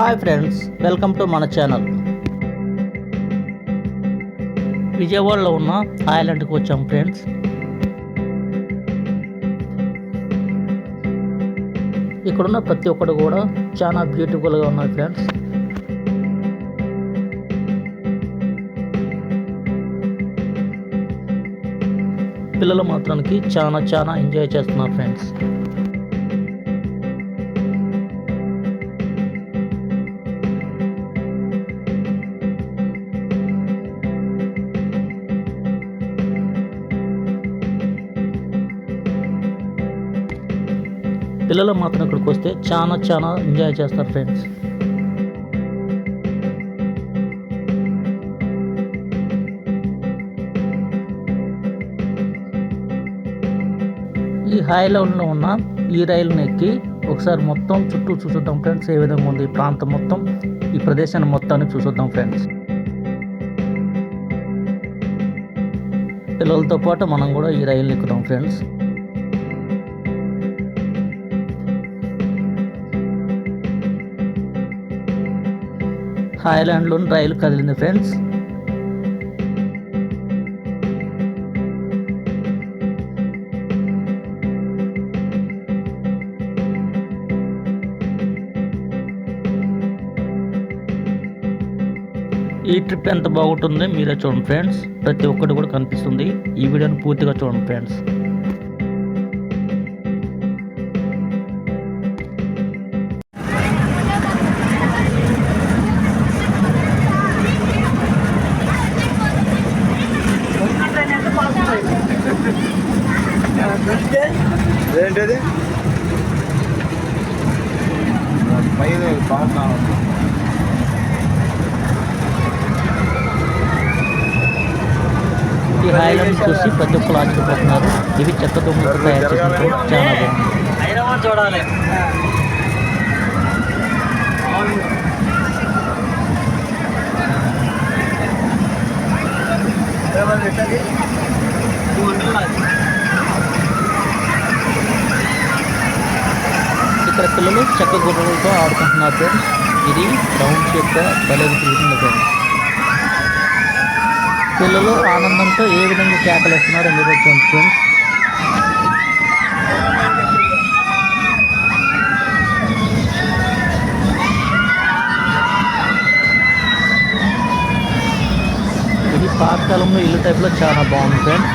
Hi friends welcome to మన channel. విజయవాడలో ఉన్న ఐలాండ్కి వచ్చాం ఫ్రెండ్స్. ఇక్కడున్న ప్రతి ఒక్కటి కూడా చాలా బ్యూటిఫుల్గా ఉన్నాయి ఫ్రెండ్స్. పిల్లలు మాత్రానికి చాలా చాలా ఎంజాయ్ చేస్తున్నారు ఫ్రెండ్స్. పిల్లలు మాత్రం ఇక్కడికి వస్తే చాలా చాలా ఎంజాయ్ చేస్తారు ఫ్రెండ్స్ ఈ హై లెవెల్లో ఉన్న ఈ రైలుని ఎక్కి ఒకసారి మొత్తం చుట్టూ చూసొద్దాం ఫ్రెండ్స్ ఏ విధంగా ఉంది ఈ ప్రాంతం మొత్తం ఈ ప్రదేశాన్ని మొత్తాన్ని చూసొద్దాం ఫ్రెండ్స్ పిల్లలతో పాటు మనం కూడా ఈ రైలు ఎక్కుదాం ఫ్రెండ్స్ థాయిలాండ్లోని రైలు కదిలింది ఫ్రెండ్స్. ఈ ట్రిప్ ఎంత బాగుంటుంది మీరే చూడండి ఫ్రెండ్స్. ప్రతి ఒక్కటి కూడా కనిపిస్తుంది. ఈ వీడియోని పూర్తిగా చూడండి ఫ్రెండ్స్. పైన బాగున్నా ఈ హాయ్లాండ్ చూసి ప్రతి ఒక్కరు ఆశ్చర్యపోతున్నారు ఇవి చెక్క దుమ్ములతో తయారు చేసిన food చాలా బాగుంది చూడాలి ఇక్కడ పిల్లలు చెక్క గుర్రలతో ఆడుకుంటున్నారు ఫ్రెండ్స్. ఇది రౌండ్ యొక్క బలది తిరుగుతుంది ఫ్రెండ్స్ పిల్లలు ఆనందంతో ఏ విధంగా కేకలు వేస్తున్నారో మీరు చూడండి ఫ్రెండ్స్. ఇది పాతకాలంలో ఇల్లు టైప్లో చాలా బాగుంది ఫ్రెండ్స్.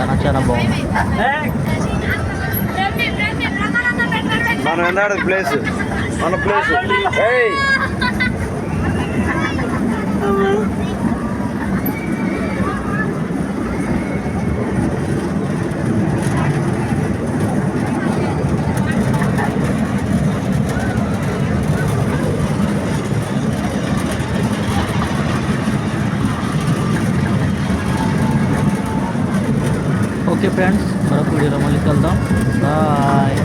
చాలా చాలా బాగుంది. మనం ఎన్నాడు ప్లేస్. మన ప్లేస్. ఓకే ఫ్రెండ్స్ మరొక వీడియోలో మళ్ళీ కలుద్దాం. బాయ్.